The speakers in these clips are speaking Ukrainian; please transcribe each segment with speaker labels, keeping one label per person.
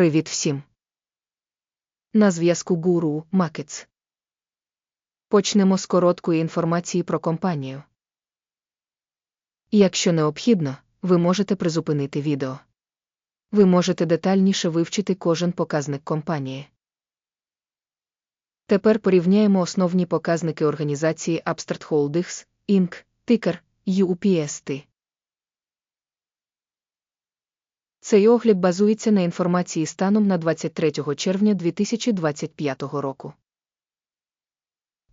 Speaker 1: Привіт всім! На зв'язку Гуру Макетс. Почнемо з короткої інформації про компанію. Якщо необхідно, ви можете призупинити відео. Ви можете детальніше вивчити кожен показник компанії. Тепер порівняємо основні показники організації Abstract Holdings, Inc., тикер UPST. Цей огляд базується на інформації станом на 23 червня 2025 року.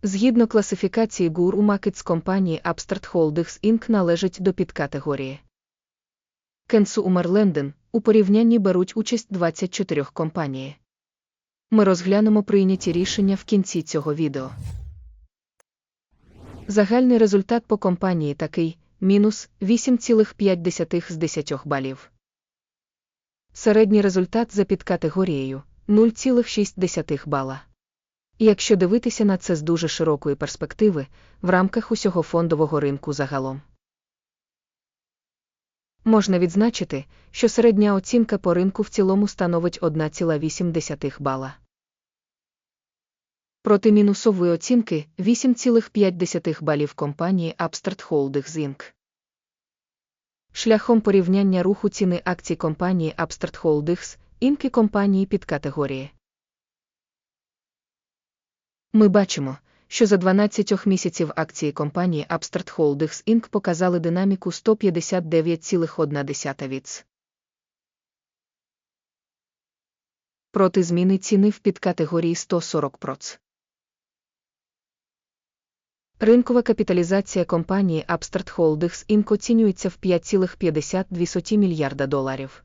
Speaker 1: Згідно класифікації GUR у Markets компанії Abstract Holdings Inc. належить до підкатегорії. Consumer Lending у порівнянні беруть участь 24 компанії. Ми розглянемо прийняті рішення в кінці цього відео. Загальний результат по компанії такий мінус 8,5 з 10 балів. Середній результат за підкатегорією 0,6 бала. Якщо дивитися на це з дуже широкої перспективи, в рамках усього фондового ринку загалом. Можна відзначити, що середня оцінка по ринку в цілому становить 1,8 бала. Проти мінусової оцінки 8,5 балів компанії Abstract Holdings Inc. Шляхом порівняння руху ціни акцій компанії Abstract Holdings, Inc. компанії під категорії. Ми бачимо, що за 12 місяців акції компанії Abstract Holdings Inc. показали динаміку 159,1 віц. Проти зміни ціни в підкатегорії 140 проц. Ринкова капіталізація компанії Abstract Holdings Inc. оцінюється в 5,52 мільярда доларів.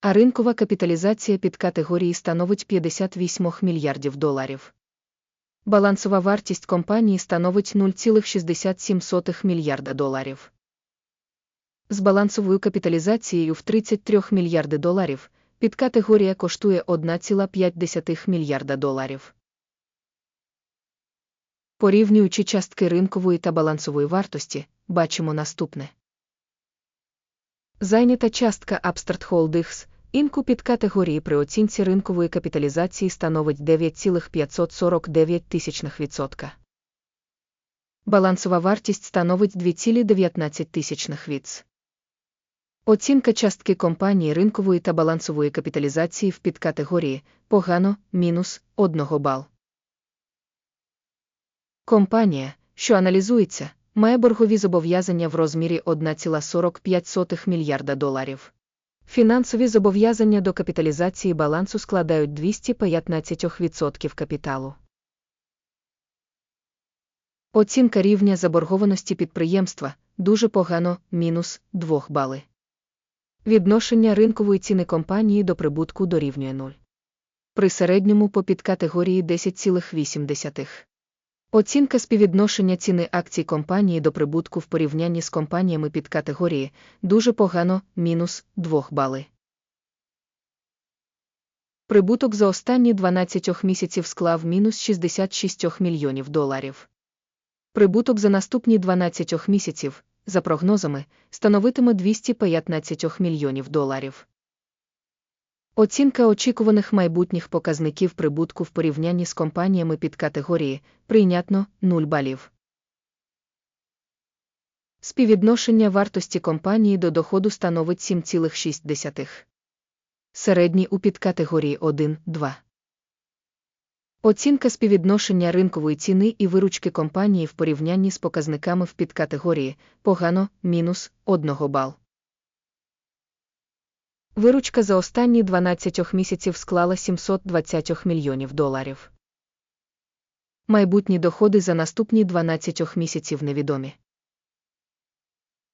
Speaker 1: А ринкова капіталізація під категорії становить 58 мільярдів доларів. Балансова вартість компанії становить 0,67 мільярда доларів. З балансовою капіталізацією в 33 мільярди доларів підкатегорія коштує 1,5 мільярда доларів. Порівнюючи частки ринкової та балансової вартості, бачимо наступне. Зайнята частка Abstract Holdings Інку під категорії при оцінці ринкової капіталізації становить 9,549 тисячних відсотка. Балансова вартість становить 2,19 тисячних віц. Оцінка частки компанії ринкової та балансової капіталізації в підкатегорії погано мінус 1 бал. Компанія, що аналізується, має боргові зобов'язання в розмірі 1,45 мільярда доларів. Фінансові зобов'язання до капіталізації балансу складають 215% капіталу. Оцінка рівня заборгованості підприємства дуже погано мінус 2 бали. Відношення ринкової ціни компанії до прибутку дорівнює 0. При середньому по підкатегорії 10,8. Оцінка співвідношення ціни акцій компанії до прибутку в порівнянні з компаніями під категорії дуже погано мінус 2 бали. Прибуток за останні 12 місяців склав мінус 66 мільйонів доларів. Прибуток за наступні 12 місяців, за прогнозами, становитиме 215 мільйонів доларів. Оцінка очікуваних майбутніх показників прибутку в порівнянні з компаніями під категорії прийнятно 0 балів. Співвідношення вартості компанії до доходу становить 7,6. Середній у підкатегорії 1-2. Оцінка співвідношення ринкової ціни і виручки компанії в порівнянні з показниками в підкатегорії погано мінус 1 бал. Виручка за останні 12 місяців склала 720 мільйонів доларів. Майбутні доходи за наступні 12 місяців невідомі.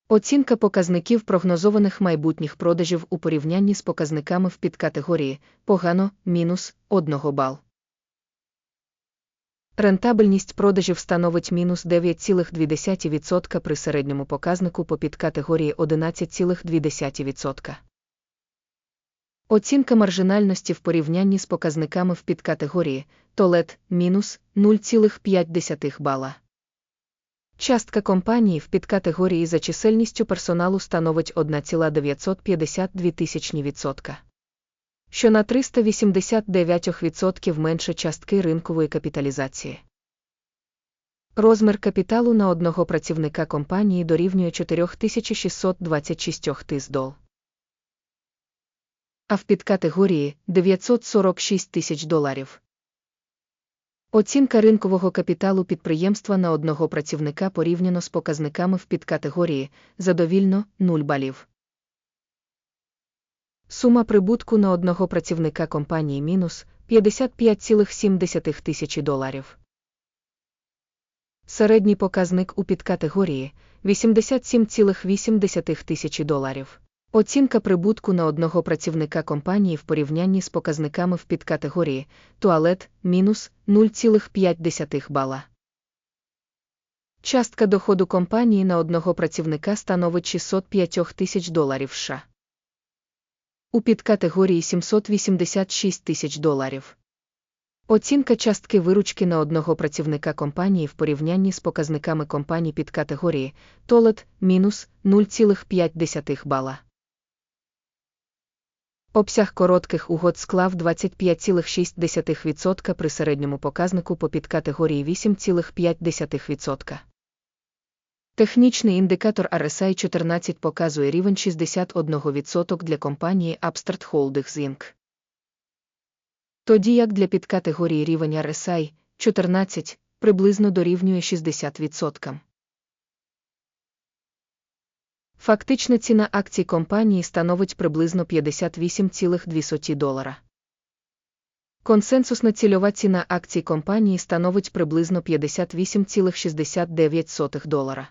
Speaker 1: Оцінка показників прогнозованих майбутніх продажів у порівнянні з показниками в підкатегорії погано мінус 1 бал. Рентабельність продажів становить мінус 9,2% при середньому показнику по підкатегорії 11,2%. Оцінка маржинальності в порівнянні з показниками в підкатегорії Толет мінус 0,5 бала. Частка компанії в підкатегорії за чисельністю персоналу становить 1,952 тисячні відсотка. що на 389% менше частки ринкової капіталізації. Розмір капіталу на одного працівника компанії дорівнює 4626 тис дол. А в підкатегорії 946 тисяч доларів. Оцінка ринкового капіталу підприємства на одного працівника порівняно з показниками в підкатегорії задовільно 0 балів. Сума прибутку на одного працівника компанії мінус 55,7 тисячі доларів. Середній показник у підкатегорії 87,8 тисячі доларів. Оцінка прибутку на одного працівника компанії в порівнянні з показниками в підкатегорії туалет мінус 0,5 бала. Частка доходу компанії на одного працівника становить 605 тисяч доларів США. У підкатегорії 786 тисяч доларів. Оцінка частки виручки на одного працівника компанії в порівнянні з показниками компаній підкатегорії Толет мінус 0,5 бала. Обсяг коротких угод склав 25,6% при середньому показнику по підкатегорії 8,5%. Технічний індикатор RSI 14 показує рівень 61% для компанії Upstart Holdings Inc. Тоді як для підкатегорії рівень RSI 14 приблизно дорівнює 60%. Фактична ціна акцій компанії становить приблизно 58,2 долара. Консенсусна цільова ціна акцій компанії становить приблизно 58,69 долара.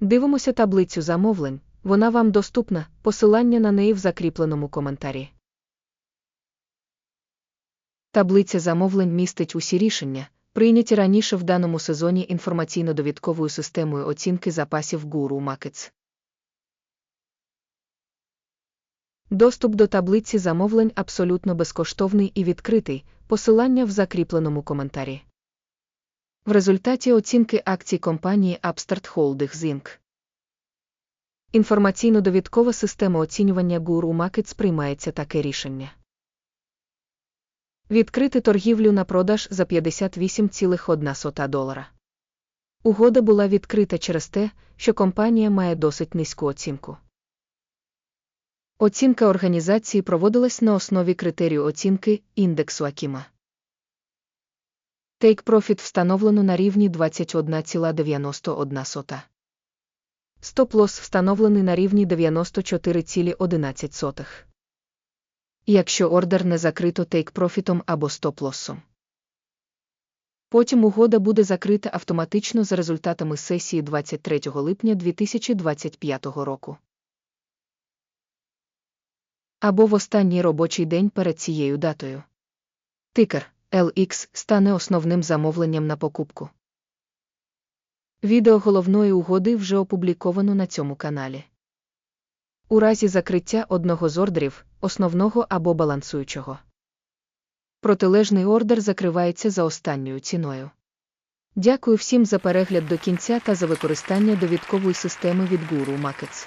Speaker 1: Дивимося таблицю замовлень, вона вам доступна, посилання на неї в закріпленому коментарі. Таблиця замовлень містить усі рішення, прийняті раніше в даному сезоні інформаційно-довідковою системою оцінки запасів Guru Markets. Доступ до таблиці замовлень абсолютно безкоштовний і відкритий, посилання в закріпленому коментарі. В результаті оцінки акцій компанії Upstart Holdings Inc. Інформаційно-довідкова система оцінювання Guru Markets приймається таке рішення. Відкрити торгівлю на продаж за 58,1 долара. Угода була відкрита через те, що компанія має досить низьку оцінку. Оцінка організації проводилась на основі критерію оцінки індексу Акіма. Take Profit встановлено на рівні 21,91. Стоп-лосс встановлений на рівні 94,11. Якщо ордер не закрито тейк-профітом або стоп-лоссом. Потім угода буде закрита автоматично за результатами сесії 23 липня 2025 року. Або в останній робочий день перед цією датою. Тикер LX стане основним замовленням на покупку. Відео головної угоди вже опубліковано на цьому каналі. У разі закриття одного з ордерів, основного або балансуючого. Протилежний ордер закривається за останньою ціною. Дякую всім за перегляд до кінця та за використання довідкової системи від Guru Markets.